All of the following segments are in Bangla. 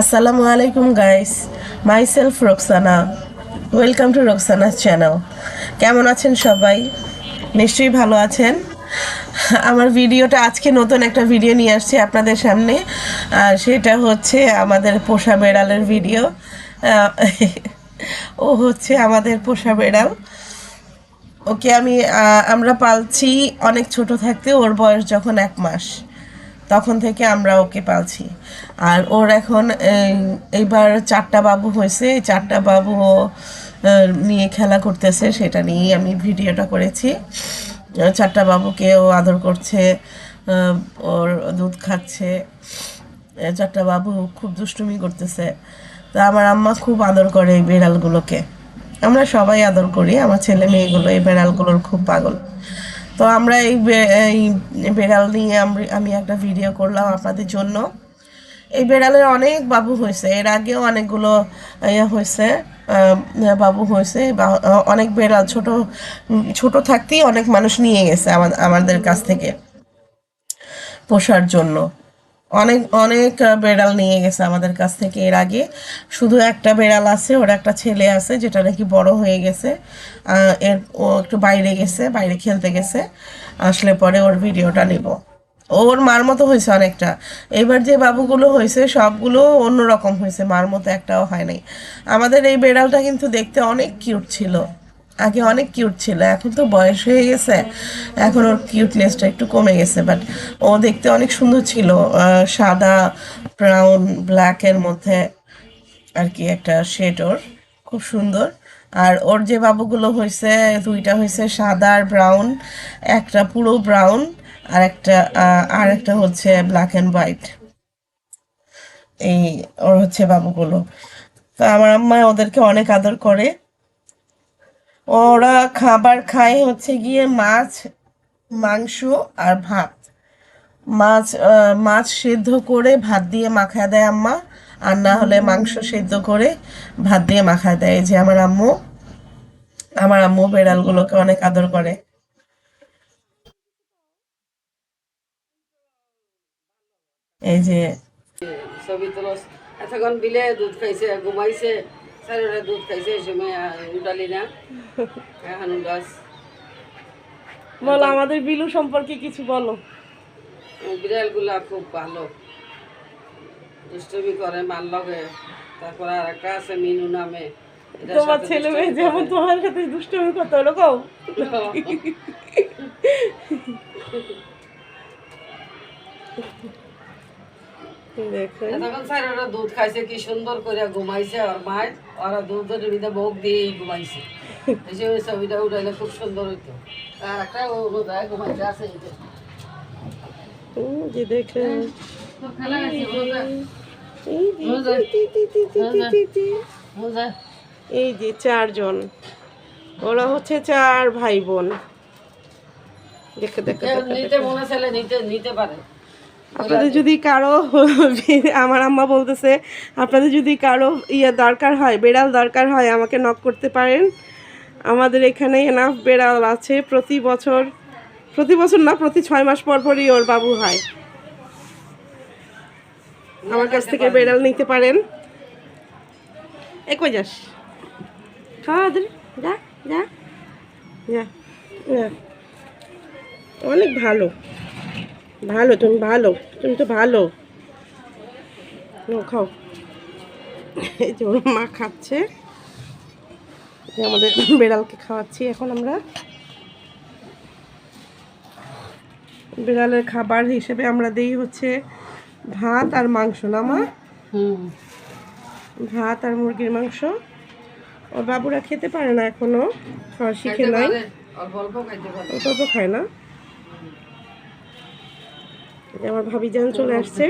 আসসালামু আলাইকুম guys myself Roksana welcome to Roksana's channel কেমন আছেন সবাই? নিশ্চয়ই ভালো আছেন? আমার ভিডিওটা আজকে নতুন একটা ভিডিও নিয়ে আসছি আপনাদের সামনে। আর সেটা হচ্ছে আমাদের পোষা বেড়ালের ভিডিও। ও হচ্ছে আমাদের পোষা বেড়াল। ওকে, আমি আমরা পালছি অনেক ছোট থাকতে, ওর বয়স যখন এক মাস। তখন থেকে আমরা ওকে পালছি। আর ওর এখন, এই- এইবার চারটা বাবু হয়েছে। চারটা বাবু নিয়ে খেলা করতেছে, সেটা নিয়েই আমি ভিডিওটা করেছি। চারটা বাবুকে ও আদর করছে ওর দুধ খাচ্ছে। চারটা বাবু খুব দুষ্টুমি করতেছে। তা আমার আম্মা খুব আদর করে এই বিড়ালগুলোকে। আমরা সবাই আদর করি, আমার ছেলে মেয়েগুলো এই বিড়ালগুলোর খুব পাগল। তো আমরা এই বেড়াল নিয়ে আমি- একটা ভিডিও করলাম আপনাদের জন্য। এই বেড়ালের অনেক বাবু হয়েছে। এর আগেও অনেকগুলো ইয়ে হয়েছে বাবু হয়েছে। অনেক বেড়াল, ছোট ছোট থাকতেই অনেক মানুষ নিয়ে গেছে আমা- আমাদের কাছ থেকে পোষার জন্য। অনেক অনেক বেড়াল নিয়ে গেছে আমাদের কাছ থেকে এর আগে। শুধু একটা বেড়াল আছে, ওর একটা ছেলে আছে, যেটা নাকি বড় হয়ে গেছে। এর, ও একটু বাইরে গেছে, বাইরে খেলতে গেছে। আসলে পরে ওর ভিডিওটা নিব। ওর মার মতো হয়েছে অনেকটা। এবার যে বাবুগুলো হয়েছে, সবগুলো অন্যরকম হয়েছে। মার মতো একটাও হয় নাই। আমাদের এই বেড়ালটা কিন্তু দেখতে অনেক কিউট ছিল। আগে অনেক কিউট ছিল, এখন তো বয়স হয়ে গেছে, এখন ওর কিউটনেসটা একটু কমে গেছে বাট ও দেখতে অনেক সুন্দর ছিল সাদা ব্রাউন ব্ল্যাকের মধ্যে আর কি একটা শেড ওর, খুব সুন্দর, আর ওর যে বাবুগুলো হয়েছে, দুইটা হয়েছে সাদা আর ব্রাউন একটা পুরো ব্রাউন আর একটা আর একটা হচ্ছে ব্ল্যাক অ্যান্ড হোয়াইট এই ওর হচ্ছে বাবুগুলো, তো আমার আম্মা ওদেরকে অনেক আদর করে ওরা খাবার খায় হচ্ছে গিয়ে মাছ, মাংস আর ভাত। মাছ মাছ সেদ্ধ করে ভাত দিয়ে মাখায় দেয় আম্মা, আর না হলে মাংস সেদ্ধ করে ভাত দিয়ে মাখায় দেয়। যে আমার আম্মু আমার আম্মু বেড়ালগুলোকে অনেক আদর করে। এই যে ছবি তোলো এতক্ষণ বিলে দুধ খাইছে, ঘুমাইছে। চারিটা দুধ খাইছে এই সময় উঠালি না। এখন উঠাস বলো আমাদের বিলু সম্পর্কে কিছু বলো। বিড়ালগুলা খুব ভালো। দুষ্টমি করে মার লগে। তারপর আর একটা আছে মিনু নামে। তোমার ছেলে মেয়ে যেমন তোমার সাথে দুষ্টুমি করতে ওরকম? দেখেন। দুধ খাইছে কি সুন্দর করে ঘুমাইছে ওরা দুধের ভিতরে ভোগ দিয়ে ঘুমাইছে। এই যে ওই ছবিটা উঠাইলে খুব সুন্দর হইতো। আর একটা অনুদায় ঘুমাইতে আছে এই যে। দেখেন। এই চারজন। ওরা হচ্ছে চার ভাই বোন। দেখে দেখে দেখে, নিতে মনে ছেলে নিতে নিতে পারে। আপনাদের যদি কারও আমার আম্মা বলতেছে আপনাদের যদি কারও ইয়ে দরকার হয় বেড়াল দরকার হয় আমাকে নক করতে পারেন। আমাদের এখানে এনাফ বেড়াল আছে। প্রতি বছর প্রতি বছর না প্রতি ছয় মাস পর পরই ওর বাবু হয়। আমার কাছ থেকে বেড়াল নিতে পারেন। এ কই যাস? খাওয়া যা। যা যা। অনেক ভালো। ভালো তুমি ভালো তুমি তো ভালো। খাও। এই যে ওর মা খাচ্ছে। আমাদের বিড়ালকে খাওয়াচ্ছি এখন আমরা। বিড়ালের খাবার হিসেবে আমরা দিই হচ্ছে ভাত আর মাংস না মা? ভাত আর মুরগির মাংস। ওর বাবুরা খেতে পারে না এখনও শিখে নাই। অল্প খায় না? আমার ভাবি যান চলে আসছে।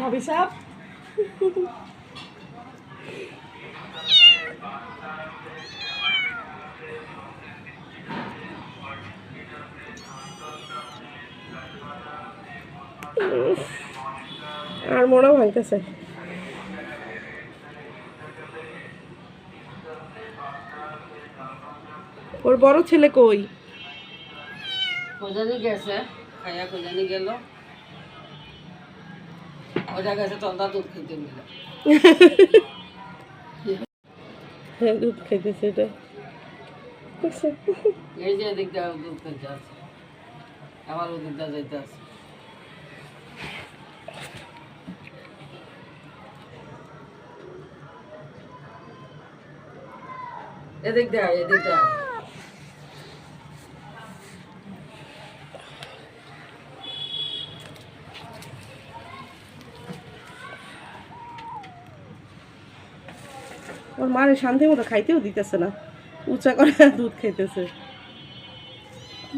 ভাবি উফ, আর মোড়া ভাঙতেছে। ওর বড় ছেলে কই? গেছে? খাইয়া খোঁজানি গেল। ওইটা গেছে তন্দা দুধ খেতে মিলে হ্যাঁ দুধ খাইতেছে এটা। এই যে এদিক দিয়ে দুধ খেতে আছে। আমার ওদিক দিয়ে যাইতে আছে। এদিক দেয় এদিক দেয় ওর মারে শান্তি মতো খাইতেও দিতেছে না। উঁচা করে দুধ খাইতেছে।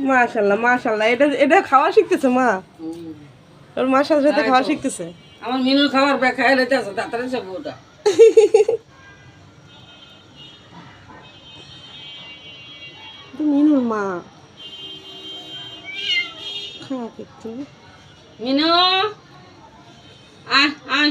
মাশাল্লাহ মাশাল্লাহ। এটা এটা খাওয়া শিখতেছে মা। ওর মার সাথে সাথে খাওয়া শিখতেছে। আমার মিনুর খাবার ব্যাগ খাই লেতে তাড়াতাড়ি সব ওটা মিনুর মা। খাওয়া করতে মিনু আয় আয়।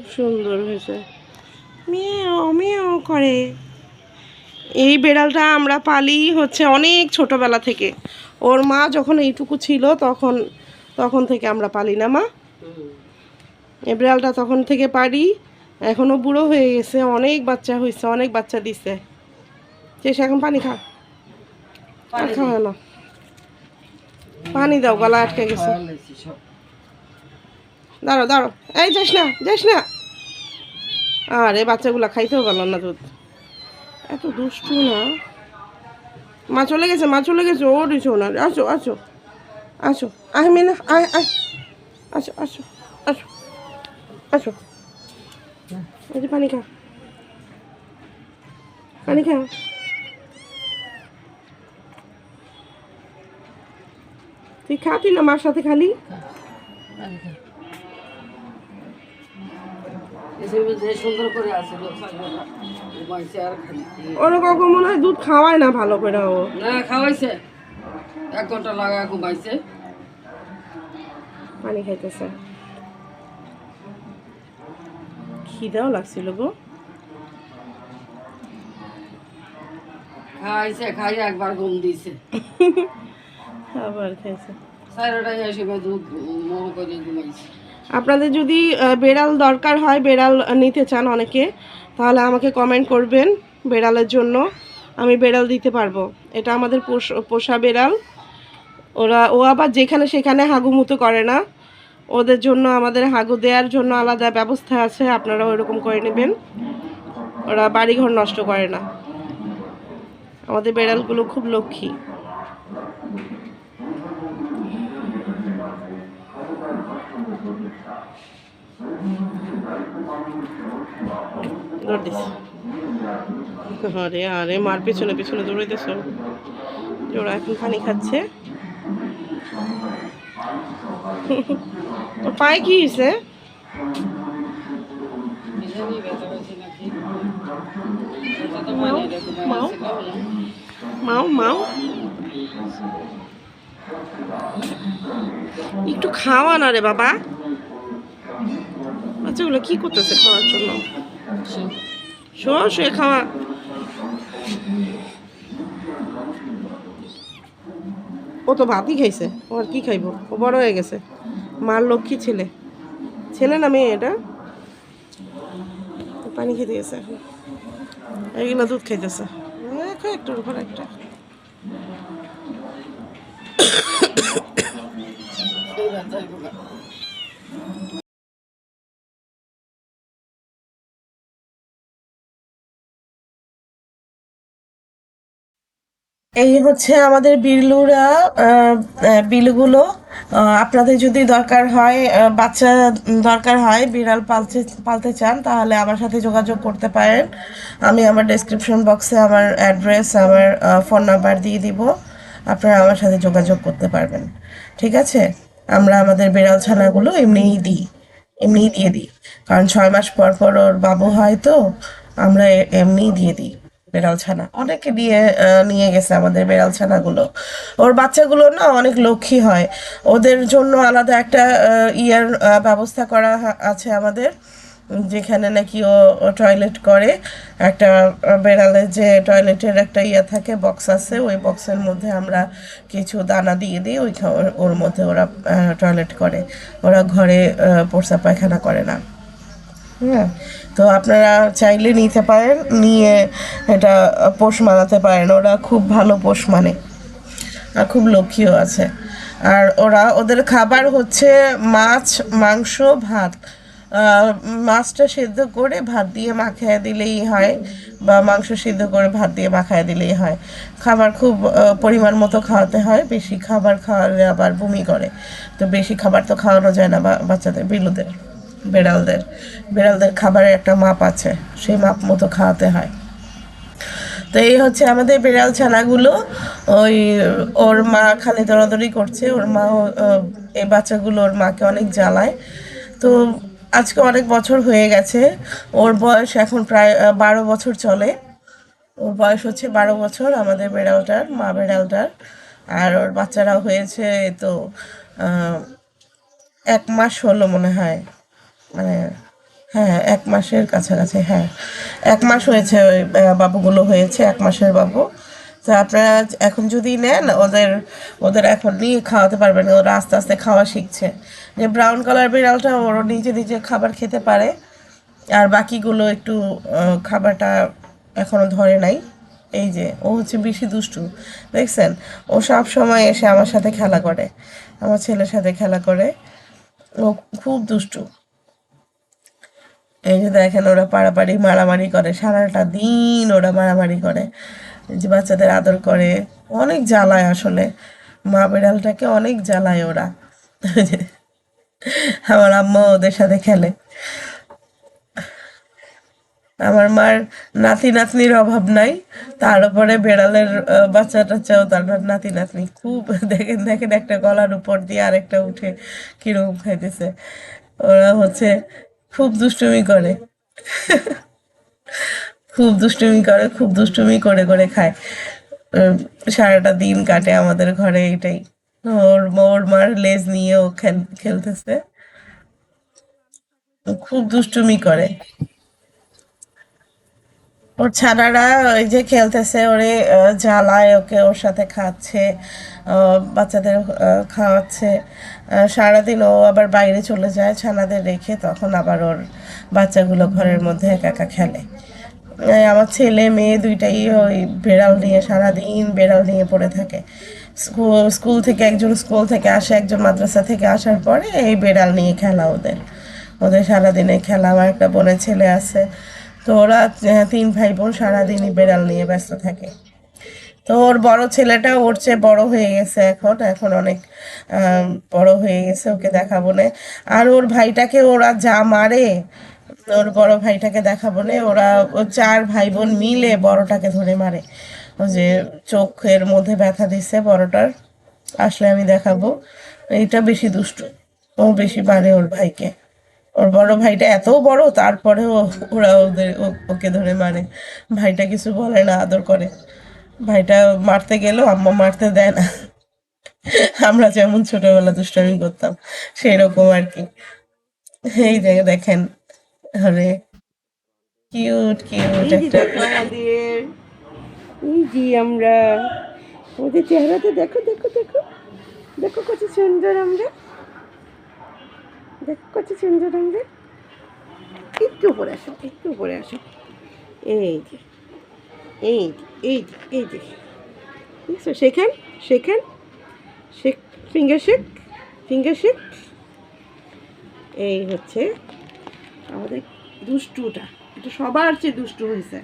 খুব সুন্দর হয়েছে। মিয়াও মিয়াও করে। এই বেড়ালটা আমরা পালি হচ্ছে অনেক ছোটবেলা থেকে। ওর মা যখন এইটুকু ছিল তখন তখন থেকে আমরা পালি না মা। এই বিড়ালটা তখন থেকে পারি। এখনও বুড়ো হয়ে গেছে অনেক বাচ্চা হয়েছে অনেক বাচ্চা দিছে। চেষ্টা এখন পানি খা। পানি খাওয়া না। পানি দাও গলা আটকে গেছে। দাঁড়ো দাঁড়ো এই যাস না যাস না। আর, বাচ্চাগুলা খাইতেও পারল না দুধ। এত দুষ্টু না। মা চলে গেছে, মা চলে গেছে। ও দিছো না। আসো আসো। আসো। আয় মিনা, আয় আয়। আসো আসো আসো। আসো। যে পানি খা। পানি খা। তুই খাতি না মার সাথে খালি? কখন মনে হয় দুধ খাওয়ায় না ভালো করে ও? না খাওয়াইছে। এক ঘণ্টা লাগা ঘুমাইছে। পানি খাইতেছে। খিদাও লাগছিল গো। খাইছে খাই একবার ঘুম দিছে। আবার খাইছে। সাইডটাই এসে দুধ মোহ করে ঘুমাইছে। আপনাদের যদি বেড়াল দরকার হয়, বেড়াল নিতে চান অনেকে, তাহলে আমাকে কমেন্ট করবেন বেড়ালের জন্য। আমি বেড়াল দিতে পারব। এটা আমাদের পোষ- পোষা বেড়াল। ওরা, ও আবার যেখানে সেখানে হাগুমুতো করে না। ওদের জন্য, আমাদের হাগু দেওয়ার জন্য আলাদা ব্যবস্থা আছে। আপনারা ওইরকম করে নেবেন। ওরা বাড়িঘর নষ্ট করে না। আমাদের বেড়ালগুলো খুব লক্ষ্মী। দৌড় দিস আরে আরে মার পেছনে পেছনে দৌড়াইতেছ। ওরা এখন পানি খাচ্ছে। পায়ে কি হয়েছে। মাও মাও একটু খাওয়া না রে বাবা। বাচ্চাগুলো কি করতেছে খাওয়ার জন্য? শো শুয়ে খাওয়া। ও তো ভাতই খাইছে ও আর কি খাইবো? ও বড় হয়ে গেছে। মার লক্ষ্মী ছেলে। ছেলে না মেয়ে এটা? পানি খেতে গেছে এখন। এইগুলো দুধ খাইতেছে। একটার উপর একটা। এই হচ্ছে আমাদের বিলুরা বিলুগুলো আপনাদের যদি দরকার হয় বাচ্চা দরকার হয়, বিড়াল পালতে পালতে চান, তাহলে আমার সাথে যোগাযোগ করতে পারেন। আমি আমার ডেসক্রিপশন বক্সে আমার অ্যাড্রেস আমার ফোন নাম্বার দিয়ে দিব। আপনারা আমার সাথে যোগাযোগ করতে পারবেন। ঠিক আছে? আমরা আমাদের বিড়াল ছানাগুলো এমনিই দিই, এমনিই দিয়ে দিই। কারণ ছয় মাস পর পর ওর বাবু হয় তো, আমরা এমনিই দিয়ে দিই। বেড়াল ছানা অনেকে নিয়ে নিয়ে গেছে আমাদের বেড়াল ছানাগুলো ওর বাচ্চাগুলো না অনেক লক্ষ্মী হয়। ওদের জন্য আলাদা একটা ইয়ার ব্যবস্থা করা আছে আমাদের যেখানে নাকি ও টয়লেট করে। একটা আহ, বেড়ালের যে টয়লেটের একটা ইয়ে থাকে বক্স আছে ওই বক্সের মধ্যে আমরা কিছু দানা দিয়ে দিই ওই ওর- মধ্যে ওরা টয়লেট করে। ওরা ঘরে প্রস্রাব পায়খানা করে না। হ্যাঁ। তো আপনারা চাইলে নিতে পারেন, নিয়ে এটা পোষ মানাতে পারেন। ওরা খুব ভালো পোষ মানে আর খুব লক্ষ্মীও আছে। আর ওরা, ওদের খাবার হচ্ছে মাছ, মাংস, ভাত। মাছটা সিদ্ধ করে ভাত দিয়ে মাখায় দিলেই হয় বা মাংস সিদ্ধ করে ভাত দিয়ে মাখায় দিলেই হয়। খাবার খুব পরিমাণ মতো খাওয়াতে হয়। বেশি খাবার খাওয়ালে আবার বমি করে। তো বেশি খাবার তো খাওয়ানো যায় না বাচ্চাদের, বিলুদের। বেড়ালদের। বেড়ালদের খাবারের একটা মাপ আছে, সেই মাপ মতো খাওয়াতে হয়। তো এই হচ্ছে আমাদের বিড়াল ছানাগুলো। ওই, ওর মা খালি দৌড়াদৌড়ি করছে, ওর মা এই বাচ্চাগুলো ওর মাকে অনেক জ্বালায়। তো আজকে অনেক বছর হয়ে গেছে, ওর বয়স এখন প্রায় বারো বছর চলে। ওর বয়স হচ্ছে বারো বছর, আমাদের বেড়ালটার, মা বেড়ালটার। আর ওর বাচ্চারা হয়েছে তো এক মাস হলো মনে হয়। মানে হ্যাঁ এক মাসের কাছাকাছি হ্যাঁ। এক মাস হয়েছে ওই বাবুগুলো হয়েছে, এক মাসের বাবু। তো আপনারা এখন যদি নেন, ওদের ওদের এখন নিয়ে খাওয়াতে পারবেন, ওরা আস্তে আস্তে খাওয়া শিখছে। যে ব্রাউন কালার বিড়ালটা ওর নিজে নিজে খাবার খেতে পারে, আর বাকিগুলো একটু খাবারটা এখনও ধরে নাই। এই যে, ও হচ্ছে বেশি দুষ্টু, দেখছেন? ও সব সময় এসে আমার সাথে খেলা করে, আমার ছেলের সাথে খেলা করে। ও খুব দুষ্টু। এই যে দেখেন, ওরা পাড়াপাড়ি মারামারি করে। সারাটা দিন ওরা মারামারি করে যে বাচ্চাদের আদর করে। অনেক জ্বালায় আসলে। মা বিড়ালটাকে অনেক জ্বালায় ওরা। আমার আম্মা ওদের সাথে খেলে। আমার মার নাতি নাতনির অভাব নাই। তার উপরে বেড়ালের বাচ্চা টাচ্চাও তার নাতি নাতনি। খুব দেখেন দেখেন একটা গলার উপর দিয়ে আরেকটা উঠে কীরকম খাইতেছে। ওরা হচ্ছে খুব দুষ্টুমি করে। খুব দুষ্টুমি করে, খুব দুষ্টুমি করে করে খায়। সারাটা দিন কাটে আমাদের ঘরে এটাই। ওর ওর মার লেজ নিয়ে ও খেল, খেলতেছে। খুব দুষ্টুমি করে। ওর ছানারা ওই যে খেলতেছে, ওরে জ্বালায় ওকে, ওর সাথে খাচ্ছে বাচ্চাদের খাওয়াচ্ছে। সারাদিন ও আবার বাইরে চলে যায় ছানাদের রেখে, তখন আবার ওর বাচ্চাগুলো ঘরের মধ্যে একা একা খেলে। আমার ছেলে, মেয়ে দুইটাই ওই বেড়াল নিয়ে সারাদিন বেড়াল নিয়ে পড়ে থাকে। স্কুল স্কুল থেকে একজন স্কুল থেকে আসে, একজন মাদ্রাসা থেকে আসার পরে এই বেড়াল নিয়ে খেলা ওদের। ওদের সারাদিনে খেলা, আমার একটা বোনের ছেলে আছে। তো ওরা তিন ভাই বোন সারাদিনই বেড়াল নিয়ে ব্যস্ত থাকে। তো ওর বড় ছেলেটা ওর চেয়ে বড় হয়ে গেছে এখন এখন অনেক বড় হয়ে গেছে, ওকে দেখাবো না। আর ওর ভাইটাকে ওরা যা মারে, ওর বড় ভাইটাকে দেখাবো না। ওরা চার ভাই বোন মিলে বড়টাকে ধরে মারে। ও যে চোখের মধ্যে ব্যথা দিচ্ছে বড়টার, আসলে আমি দেখাবো। এইটা বেশি দুষ্টু। ও বেশি মারে ওর ভাইকে। ওর বড় ভাইটা এত বড় তারপরেও ওরা ওদের ওকে ধরে মারে ভাইটা কিছু বলে না আদর করে। ভাইটা মারতে গেলেও আম্মা মারতে দেয় না। আমরা যেমন ছোটবেলা দুষ্টামি করতাম সেই রকম আর কি। এই জায়গা দেখেন আরে কিউট কিউট একটা এই যে আমরা ওদের চেহারাতে দেখো দেখো দেখো। দেখো কত সুন্দর আমরা। দেখো সুন্দর আমরা একটু উপরে আসো, একটু উপরে আসো। এই যে, এই এই এই যে। দেখছ শেখান শেখান। শেখ ফিঙ্গার শেক ফিঙ্গার শেক এই হচ্ছে আমাদের দুষ্টুটা। এটা সবার চেয়ে দুষ্টু হয়েছে।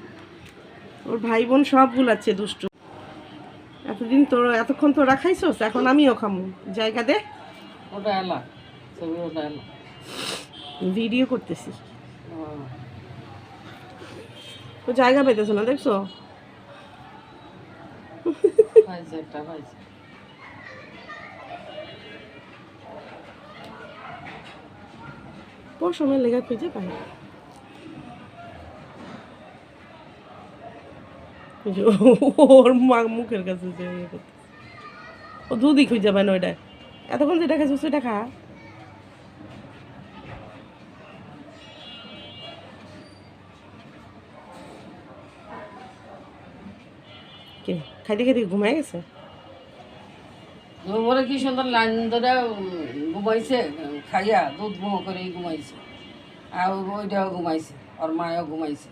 ওর ভাই বোন সবগুলো আছে দুষ্টু। এতদিন তোর, এতক্ষণ তো রাখাইছোস এখন আমিও খামু। জায়গা দে। ওটা এলা ওটা এলা। ভিডিও করতেছি। তো জায়গা পেতেছো না দেখছ? সময় লেখা খুঁজে পাই ওর মা মুখের কাছে ইয়ে। ও দুধই খুঁজে পায় না ওইটা এতক্ষণ যেটা খাইছিস সেটা খা। খাইতে খাইতে ঘুমাই গেছে। ওরে কি সুন্দর লাইন ধরে ঘুমাইছে খাইয়া দুধ মোহ করে ঘুমাইছে। আর ওইটাও ঘুমাইছে ওর মায়ও ঘুমাইছে।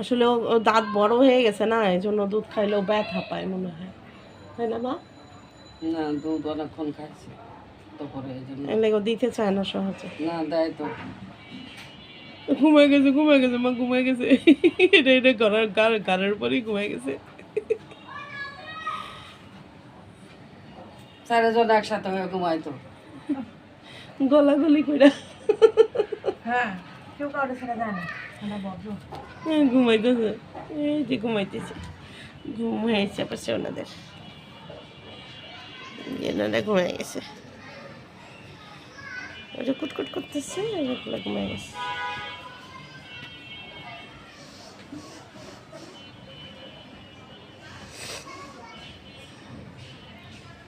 আসলে ও ও দাঁত বড় হয়ে গেছে না এই জন্য দুধ খাইলেও ব্যথা পায় মনে হয়। তাই না মা? না দুধ অনেকক্ষণ খাইছে। তারপরে এই জন্য এলে দিতে চায় না সহজে। না দেয় তো। ঘুমাই গেছে ঘুমাই গেছে মা ঘুমাই গেছে। এটা এটা গার গেছে। চারিজন একসাথে হয়ে ঘুমাইতো গলা গলি কইরা। হ্যাঁ কেউ কাউরে ছেড়ে যায় না। ঠান্ডা বদ্ধ ঘুমাইতেছে। এই যে ঘুমাইতেছে। ঘুম হয়েছে পাশে ওনাদের। এনারা ঘুমাই গেছে। ওটা কুটকুট করতেছে ওগুলো ঘুমাই গেছে।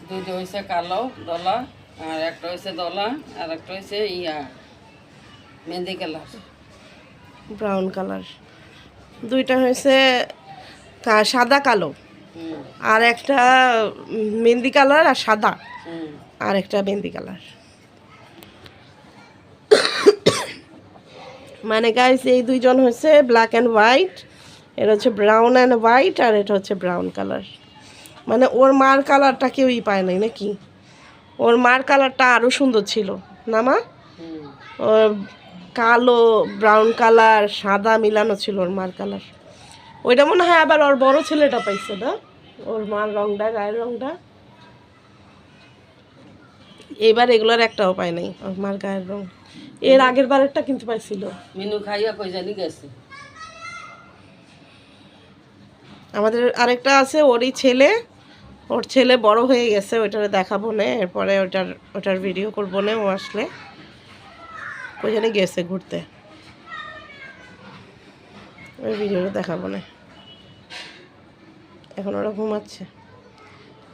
দুইটা হয়েছে কালো দলা আর একটা হয়েছে দলা আর একটা হয়েছে ইয়া মেহেন্দি কালার। Brown colour. দুইটা হয়েছে সাদা কালো। আর একটা মেহেন্দি কালার আর সাদা। আর একটা মেহেন্দি কালার। মানে গাইস এই দুইজন হচ্ছে ব্ল্যাক অ্যান্ড হোয়াইট এটা হচ্ছে ব্রাউন অ্যান্ড হোয়াইট আর এটা হচ্ছে ব্রাউন কালার মানে ওর মার কালারটা কেউই পায় নাই, নাকি? ওর মার কালারটা আরও সুন্দর ছিল, না মা? ওর কালো ব্রাউন কালার সাদা মিলানো ছিল ওর মার কালার ওইটা মনে হয় আবার ওর বড় ছেলেটা পাইছে না? ওর মার রংটা গায়ের রংটা এবার এগুলোর একটাও পাই নাই ওর মার গায়ের রং এর আগের বারেরটা কিন্তু পাইছিল। মিনু খাইয়া কই জানি গেছে আমাদের আরেকটা আছে ওরই ছেলে। ওর ছেলে বড় হয়ে গেছে ওইটার দেখাবো না এরপরে ওটার ওটার ভিডিও করব না ও আসলে। ওই জন্য গেছে ঘুরতে। ওই ভিডিওটা দেখাবো না। এখন ওরা ঘুমাচ্ছে।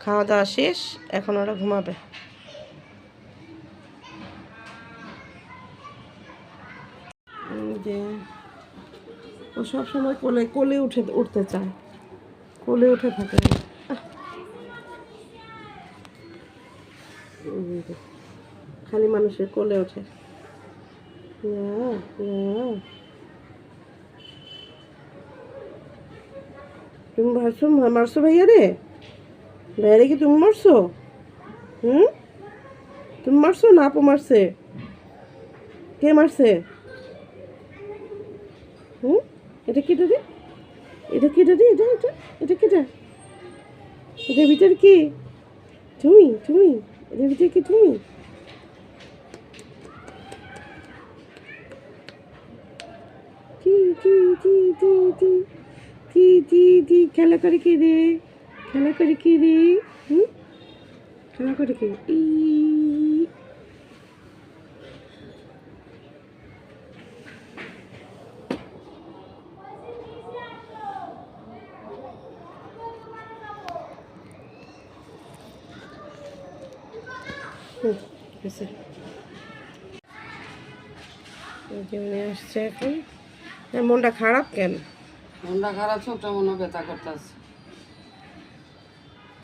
খাওয়া দাওয়া শেষ, এখন ওরা ঘুমাবে। যে, ও সবসময় কোলে কোলে উঠে, উঠতে চায়। কোলে উঠে থাকে। খালি মানুষের কোলে ওঠে ইয়া, ইয়া। তুমি মারছো মারছো ভাইয়া রে ভাইয়া রে কি তুমি মারছো? হুম? তুমি মারছো না আপু মারছে? কে মারছে? হুম? এটা কি রে এটা কি রে এটা এটা এটা কি এটার ভিতরে কি? তুমি তুমি এটার ভিতরে কি তুমি? টি টি টি টি টি টি খেলা করে কি রে? খেলা করে কি রে? হুম? খেলা করে কি। এই আসছে এখন। মনটা খারাপ কেন? মনটা খারাপ চোখটা মনে ব্যথা করতেছে।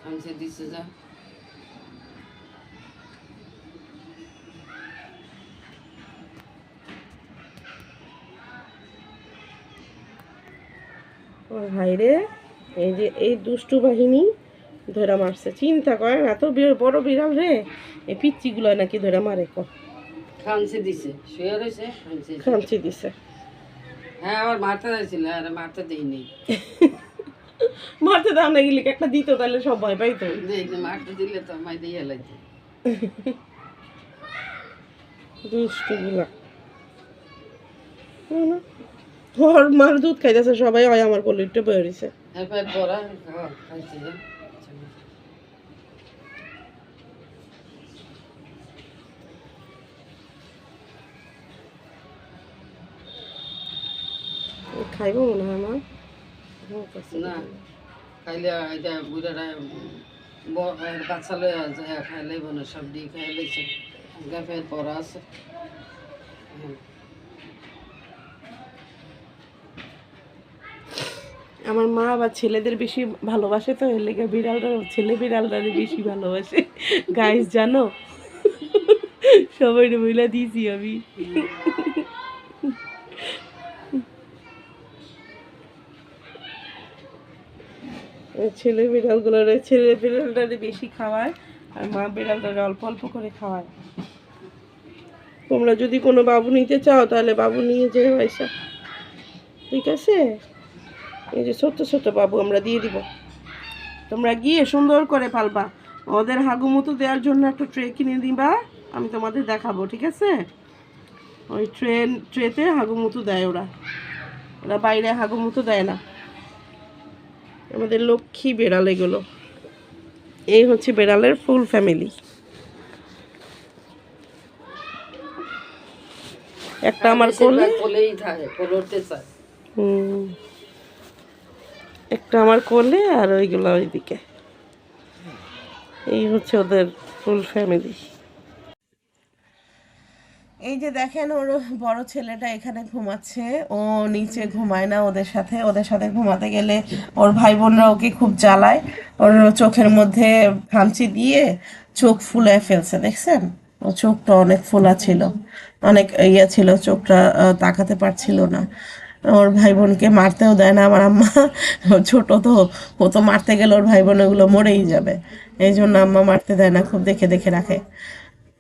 আমি সে দিছে যা। ওর ভাইরে এই যে এই দুষ্টু বাহিনী ধরে মারছে। চিন্তা করে এত বি- বড় বিড়াল রে এই পিচ্চিগুলো নাকি ধরে মারে ক। খামছে দিছে শুয়ে রয়েছে খামচি দিছে। হ্যাঁ আবার মারতে যাইছিল আর মারতে দেই মারতে দাও না গেলে একটা দিত তাহলে সব ভয় পাইতো। দেই মারতে দিলে তো আমায় দিয়ে লাগছে দুষ্টুগুলা ওর মার দুধ খাইতেছে সবাই হয় আমার কোলে একটু বয়ে রয়েছে হ্যাঁ পেট ভরা খাইছে। খাইবো মনে হয় আমার না খাইলে এটা বুড়ারা বাচ্চা লয়ে যায় খাইলে বোনের সব দিয়ে খাই লইছে গাফের পড়া আছে। আমার মা আবার ছেলেদের বেশি ভালোবাসে তো এর লেগে বিড়ালটা ছেলে বিড়ালটা বেশি ভালোবাসে। গাইস জানো? সবাই বইলা দিয়েছি আমি ওই ছেলে বিড়ালগুলোর ছেলে বিড়ালটারে বেশি খাওয়ায় আর মা বিড়ালটারে অল্প অল্প করে খাওয়ায়। তোমরা যদি কোনো বাবু নিতে চাও, তাহলে বাবু নিয়ে যেও পয়সা ঠিক আছে? এই যে ছোট্ট ছোট্ট বাবু আমরা দিয়ে দিব। তোমরা গিয়ে সুন্দর করে পালবা। ওদের হাগুমতো দেওয়ার জন্য একটা ট্রে কিনে দিবা, আমি তোমাদের দেখাবো, ঠিক আছে? ওই ট্রেন, ট্রেতে হাগুমতো দেয় ওরা। ওরা বাইরে হাগুমতো দেয় না। আমাদের লক্ষ্মী বেড়াল এগুলো। এই হচ্ছে বেড়ালের ফুল ফ্যামিলি। একটা আমার কোলে। একটা আমার কোলে আর ওইগুলো ওইদিকে। এই হচ্ছে ওদের ফুল ফ্যামিলি। যে দেখেন ওর বড় ছেলেটা এখানে ঘুমাচ্ছে। ও নিচে ঘুমায় না ওদের সাথে। ওদের সাথে ঘুমাতে গেলে ওর ভাই বোনরা ওকে খুব জ্বালায়। ওর চোখের মধ্যে খামচি দিয়ে চোখ ফুলে ফেলছে, দেখছেন? ও চোখটা অনেক ফোলা ছিল। অনেক ইয়ে ছিল, চোখটা তাকাতে পারছিল না। ওর ভাই বোনকে মারতেও দেয় না আমার আম্মা। ছোট তো, ও তো মারতে গেলে ওর ভাই বোন ওগুলো মরেই যাবে। এই জন্য আম্মা মারতে দেয় না, খুব দেখে দেখে রাখে।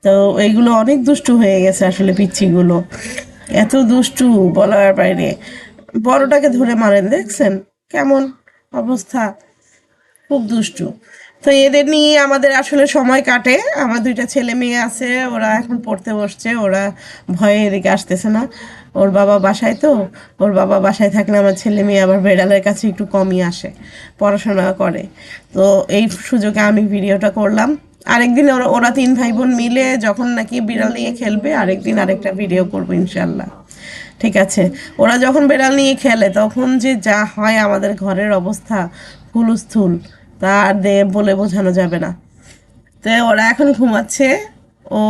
তো এইগুলো অনেক দুষ্টু হয়ে গেছে আসলে পিচ্ছিগুলো। এত দুষ্টু বলার বাইরে। বড়টাকে ধরে মারেন, দেখছেন? কেমন অবস্থা? খুব দুষ্টু। তো এদের নিয়ে আমাদের আসলে সময় কাটে। আমার দুইটা ছেলে মেয়ে আছে, ওরা এখন পড়তে বসছে, ওরা ভয়ে এদিকে আসতেছে না। ওর বাবা বাসায় তো, ওর বাবা বাসায় থাকলে আমার ছেলে মেয়ে আবার বেড়ালের কাছে একটু কমই আসে, পড়াশোনা করে। তো এই সুযোগে আমি ভিডিওটা করলাম। আরেকদিন ওরা ওরা তিন ভাই বোন মিলে যখন নাকি বিড়াল নিয়ে খেলবে, আরেকদিন আরেকটা ভিডিও করব ইনশাল্লাহ ঠিক আছে? ওরা যখন বিড়াল নিয়ে খেলে, তখন যে যা হয় আমাদের ঘরের অবস্থা হুলুস্থুল তা আর দিয়ে বলে বোঝানো যাবে না। তো ওরা এখন ঘুমাচ্ছে, ও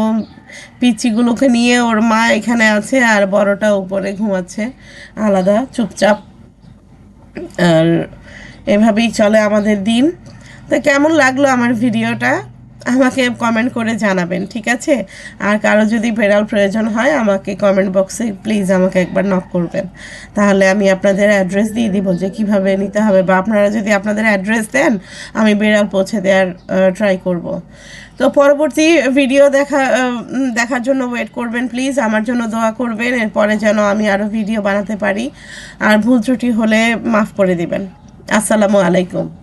পিচিগুলোকে নিয়ে ওর মা এখানে আছে আর বড়টা উপরে ঘুমাচ্ছে, আলাদা, চুপচাপ। আর এভাবেই চলে আমাদের দিন। তো কেমন লাগল আমার ভিডিওটা আমাকে কমেন্ট করে জানাবেন, ঠিক আছে? আর কারও যদি বেড়াল প্রয়োজন হয়, আমাকে কমেন্ট বক্সে প্লিজ আমাকে একবার নক করবেন। তাহলে আমি আপনাদের অ্যাড্রেস দিয়ে দিব যে কীভাবে নিতে হবে, বা আপনারা যদি আপনাদের অ্যাড্রেস দেন, আমি বেড়াল পৌঁছে দেওয়ার ট্রাই করব। তো পরবর্তী ভিডিও দেখা দেখার জন্য ওয়েট করবেন প্লিজ আমার জন্য দোয়া করবেন, এরপরে যেন আমি আরও ভিডিও বানাতে পারি। আর ভুল ত্রুটি হলে মাফ করে দিবেন। আসসালামু আলাইকুম।